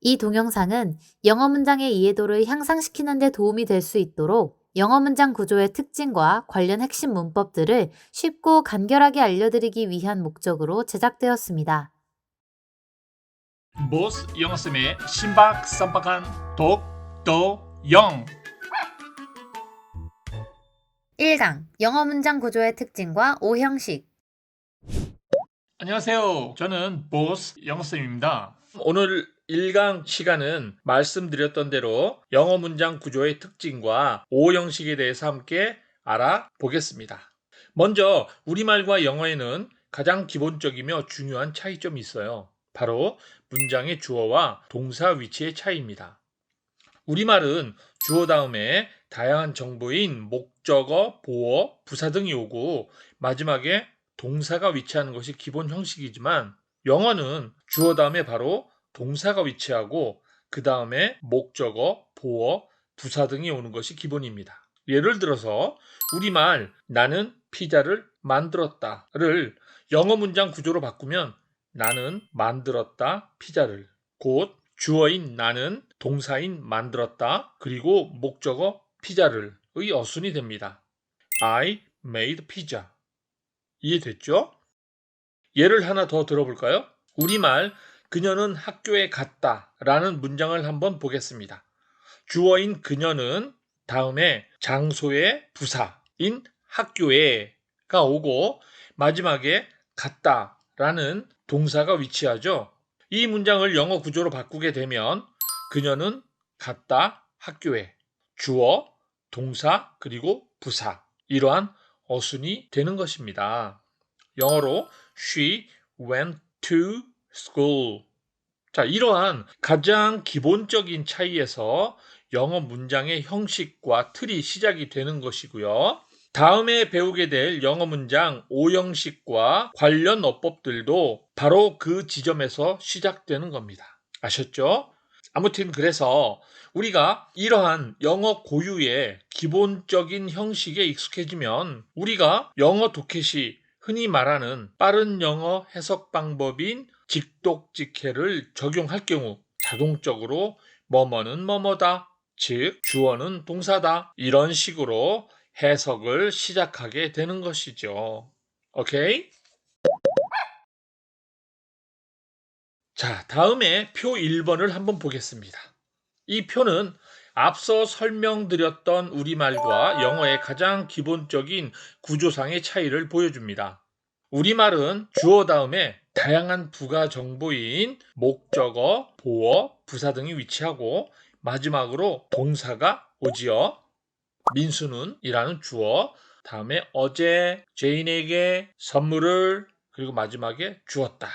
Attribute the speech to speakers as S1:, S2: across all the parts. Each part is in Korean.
S1: 이 동영상은 영어 문장의 이해도를 향상시키는 데 도움이 될 수 있도록 영어 문장 구조의 특징과 관련 핵심 문법들을 쉽고 간결하게 알려드리기 위한 목적으로 제작되었습니다.
S2: 보스 영어쌤의 신박 쌈박한 독도영
S1: 1강 영어 문장 구조의 특징과 오형식
S2: 안녕하세요. 저는 보스 영어쌤입니다. 오늘 1강 시간은 말씀드렸던 대로 영어 문장 구조의 특징과 오형식에 대해서 함께 알아보겠습니다. 먼저 우리말과 영어에는 가장 기본적이며 중요한 차이점이 있어요. 바로 문장의 주어와 동사 위치의 차이입니다. 우리말은 주어 다음에 다양한 정보인 목적어, 보어, 부사 등이 오고 마지막에 동사가 위치하는 것이 기본 형식이지만 영어는 주어 다음에 바로 동사가 위치하고 그 다음에 목적어, 보어, 부사 등이 오는 것이 기본입니다. 예를 들어서 우리말 나는 피자를 만들었다를 영어 문장 구조로 바꾸면 나는 만들었다 피자를 곧 주어인 나는 동사인 만들었다 그리고 목적어 피자를 의 어순이 됩니다. I made pizza. 이해됐죠? 예를 하나 더 들어볼까요? 우리말 그녀는 학교에 갔다 라는 문장을 한번 보겠습니다. 주어인 그녀는 다음에 장소의 부사인 학교에가 오고 마지막에 갔다 라는 동사가 위치하죠. 이 문장을 영어 구조로 바꾸게 되면 그녀는 갔다 학교에 주어, 동사, 그리고 부사 이러한 어순이 되는 것입니다. 영어로 she went to school. 자, 이러한 가장 기본적인 차이에서 영어 문장의 형식과 틀이 시작이 되는 것이고요. 다음에 배우게 될 영어 문장 5형식과 관련 어법들도 바로 그 지점에서 시작되는 겁니다. 아셨죠? 아무튼 그래서 우리가 이러한 영어 고유의 기본적인 형식에 익숙해지면 우리가 영어 독해시 흔히 말하는 빠른 영어 해석 방법인 직독직해를 적용할 경우 자동적으로 뭐뭐는 뭐뭐다, 즉 주어는 동사다 이런 식으로 해석을 시작하게 되는 것이죠. 오케이? 자, 다음에 표 1번을 한번 보겠습니다. 이 표는 앞서 설명드렸던 우리말과 영어의 가장 기본적인 구조상의 차이를 보여줍니다. 우리말은 주어 다음에 다양한 부가 정보인 목적어, 보어, 부사 등이 위치하고 마지막으로 동사가 오지요. 민수는 이라는 주어, 다음에 어제 제인에게 선물을 그리고 마지막에 주었다.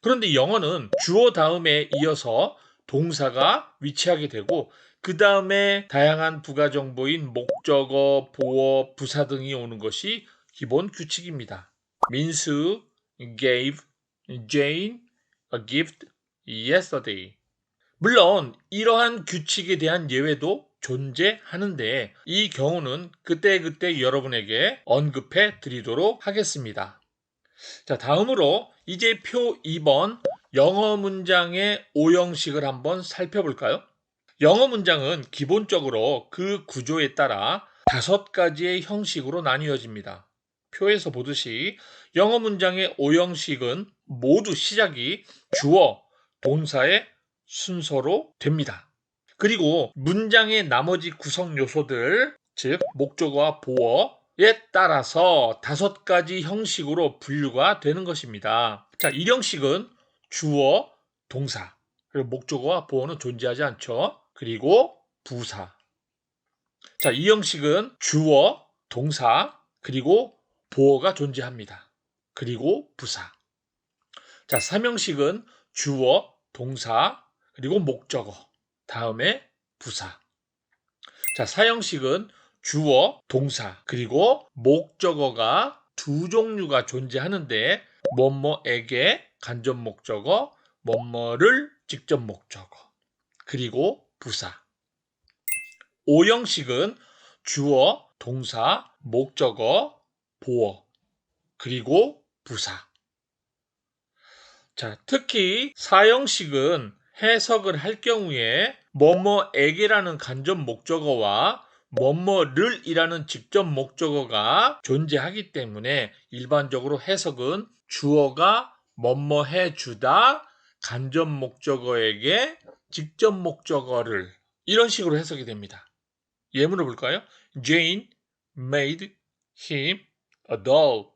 S2: 그런데 영어는 주어 다음에 이어서 동사가 위치하게 되고 그 다음에 다양한 부가 정보인 목적어, 보어, 부사 등이 오는 것이 기본 규칙입니다. 민수 gave Jane a gift yesterday. 물론 이러한 규칙에 대한 예외도 존재하는데 이 경우는 그때그때 여러분에게 언급해 드리도록 하겠습니다. 자, 다음으로 이제 표 2번 영어 문장의 오형식을 한번 살펴볼까요? 영어 문장은 기본적으로 그 구조에 따라 다섯 가지의 형식으로 나뉘어집니다. 표에서 보듯이 영어 문장의 오형식은 모두 시작이 주어, 동사의 순서로 됩니다. 그리고 문장의 나머지 구성 요소들, 즉 목적어와 보어에 따라서 다섯 가지 형식으로 분류가 되는 것입니다. 자, 이 형식은 주어, 동사, 그리고 목적어와 보어는 존재하지 않죠. 그리고 부사. 자, 이 형식은 주어, 동사, 그리고 보어가 존재합니다. 그리고 부사. 자, 삼형식은 주어, 동사, 그리고 목적어. 다음에 부사. 자, 사형식은 주어, 동사, 그리고 목적어가 두 종류가 존재하는데 뭐뭐에게 간접 목적어, 뭐뭐를 직접 목적어, 그리고 부사. 오형식은 주어, 동사, 목적어, 보어, 그리고 부사. 자, 특히 사형식은 해석을 할 경우에 뭐뭐에게라는 간접 목적어와 뭐뭐를이라는 직접 목적어가 존재하기 때문에 일반적으로 해석은 주어가 뭐뭐 해주다 간접 목적어에게 직접 목적어를 이런 식으로 해석이 됩니다. 예문을 볼까요? Jane made him a doll.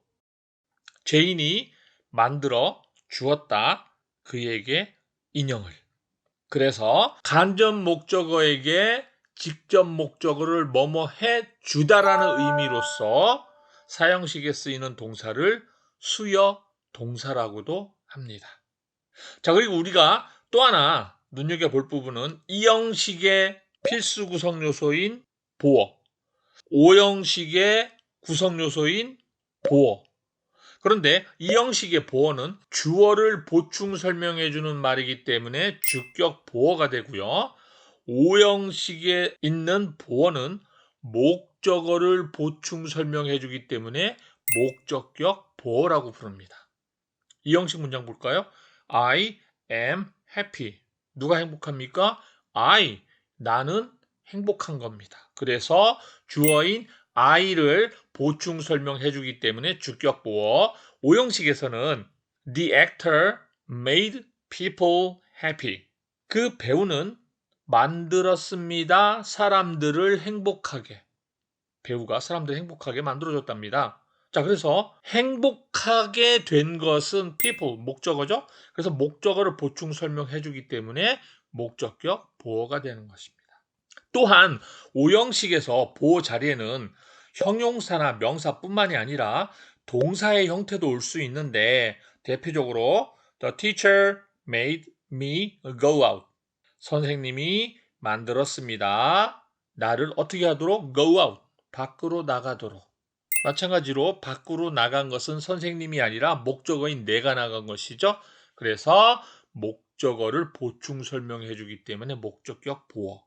S2: 제인이 만들어 주었다. 그에게 인형을. 그래서 간접 목적어에게 직접 목적어를 뭐뭐 해 주다라는 의미로서 사형식에 쓰이는 동사를 수여 동사라고도 합니다. 자, 그리고 우리가 또 하나 눈여겨볼 부분은 이 형식의 필수 구성 요소인 보어, 오형식의 구성 요소인 보어. 그런데 이 형식의 보어는 주어를 보충 설명해 주는 말이기 때문에 주격 보어가 되고요. 오형식에 있는 보어는 목적어를 보충 설명해 주기 때문에 목적격 보어라고 부릅니다. 이 형식 문장 볼까요? I am happy. 누가 행복합니까? I. 나는 행복한 겁니다. 그래서 주어인 I를 보충 설명해 주기 때문에 주격 보어. 오형식에서는 The actor made people happy. 그 배우는 만들었습니다. 사람들을 행복하게. 배우가 사람들을 행복하게 만들어줬답니다. 자, 그래서 행복하게 된 것은 people, 목적어죠? 그래서 목적어를 보충 설명해 주기 때문에 목적격 보어가 되는 것입니다. 또한 오형식에서 보어 자리에는 형용사나 명사뿐만이 아니라 동사의 형태도 올 수 있는데 대표적으로 The teacher made me go out. 선생님이 만들었습니다. 나를 어떻게 하도록 go out. 밖으로 나가도록. 마찬가지로 밖으로 나간 것은 선생님이 아니라 목적어인 내가 나간 것이죠. 그래서 목적어를 보충 설명해 주기 때문에 목적격 보어.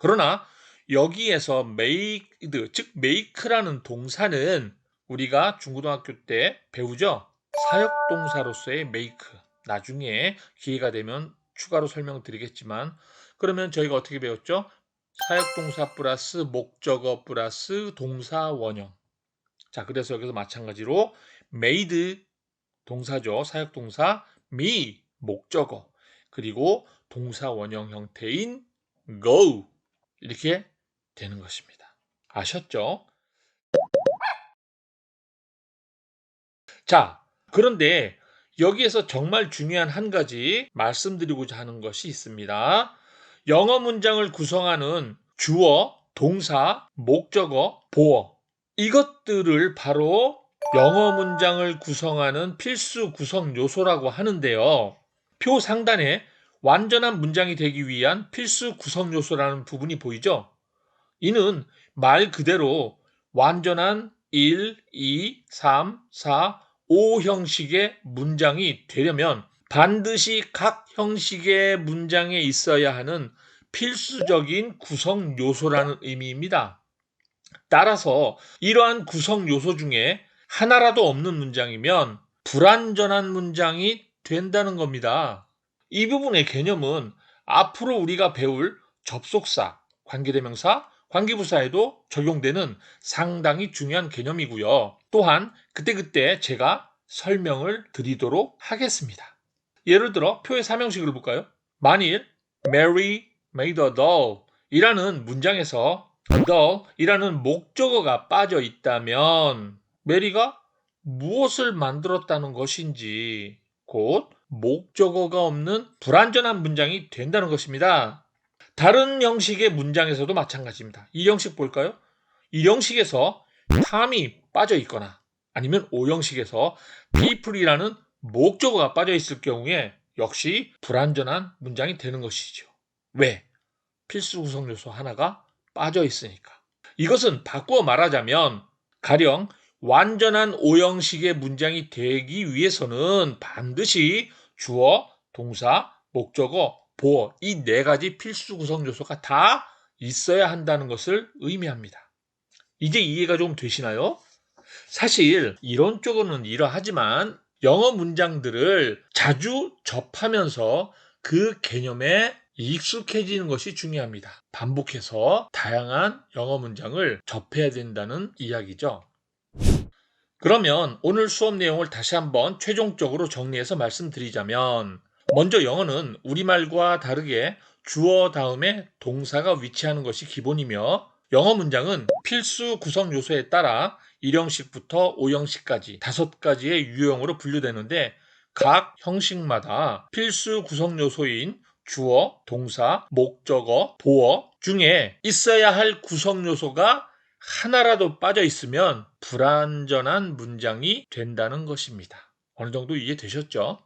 S2: 그러나 여기에서 made, 즉 make라는 동사는 우리가 중고등학교 때 배우죠. 사역동사로서의 make. 나중에 기회가 되면 추가로 설명드리겠지만 그러면 저희가 어떻게 배웠죠? 사역동사 플러스 목적어 플러스 동사 원형. 자, 그래서 여기서 마찬가지로 made 동사죠. 사역동사 me 목적어. 그리고 동사 원형 형태인 go 이렇게 되는 것입니다. 아셨죠? 자, 그런데 여기에서 정말 중요한 한 가지 말씀드리고자 하는 것이 있습니다. 영어 문장을 구성하는 주어, 동사, 목적어, 보어. 이것들을 바로 영어 문장을 구성하는 필수 구성 요소라고 하는데요. 표 상단에 완전한 문장이 되기 위한 필수 구성 요소라는 부분이 보이죠? 이는 말 그대로 완전한 1, 2, 3, 4, 5 형식의 문장이 되려면 반드시 각 형식의 문장에 있어야 하는 필수적인 구성 요소라는 의미입니다. 따라서 이러한 구성 요소 중에 하나라도 없는 문장이면 불완전한 문장이 된다는 겁니다. 이 부분의 개념은 앞으로 우리가 배울 접속사, 관계대명사, 관계부사에도 적용되는 상당히 중요한 개념이고요. 또한 그때그때 제가 설명을 드리도록 하겠습니다. 예를 들어 표의 삼형식을 볼까요? 만일 Mary made a doll 이라는 문장에서 doll 이라는 목적어가 빠져 있다면 메리가 무엇을 만들었다는 것인지 곧 목적어가 없는 불완전한 문장이 된다는 것입니다. 다른 형식의 문장에서도 마찬가지입니다. 이 형식 볼까요? 이 형식에서 탐이 빠져 있거나 아니면 오 형식에서 people이라는 목적어가 빠져 있을 경우에 역시 불완전한 문장이 되는 것이죠. 왜? 필수 구성 요소 하나가 빠져 있으니까. 이것은 바꾸어 말하자면 가령 완전한 오형식의 문장이 되기 위해서는 반드시 주어, 동사, 목적어, 보어 이 네 가지 필수 구성 요소가 다 있어야 한다는 것을 의미합니다. 이제 이해가 좀 되시나요? 사실 이론적으로는 이러하지만 영어 문장들을 자주 접하면서 그 개념에 익숙해지는 것이 중요합니다. 반복해서 다양한 영어 문장을 접해야 된다는 이야기죠. 그러면 오늘 수업 내용을 다시 한번 최종적으로 정리해서 말씀드리자면 먼저 영어는 우리말과 다르게 주어 다음에 동사가 위치하는 것이 기본이며 영어 문장은 필수 구성 요소에 따라 1형식부터 5형식까지 다섯 가지의 유형으로 분류되는데 각 형식마다 필수 구성 요소인 주어, 동사, 목적어, 보어 중에 있어야 할 구성 요소가 하나라도 빠져 있으면 불완전한 문장이 된다는 것입니다. 어느 정도 이해되셨죠?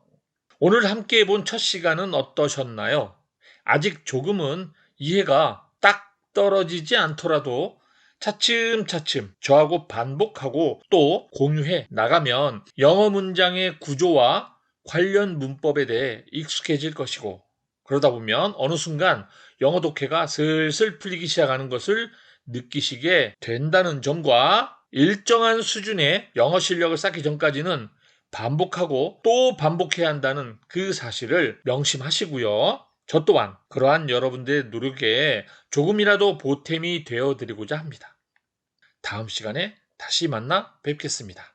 S2: 오늘 함께 해본 첫 시간은 어떠셨나요? 아직 조금은 이해가 딱 떨어지지 않더라도 차츰차츰 저하고 반복하고 또 공유해 나가면 영어 문장의 구조와 관련 문법에 대해 익숙해질 것이고 그러다 보면 어느 순간 영어 독해가 슬슬 풀리기 시작하는 것을 느끼시게 된다는 점과 일정한 수준의 영어 실력을 쌓기 전까지는 반복하고 또 반복해야 한다는 그 사실을 명심하시고요. 저 또한 그러한 여러분들의 노력에 조금이라도 보탬이 되어 드리고자 합니다. 다음 시간에 다시 만나 뵙겠습니다.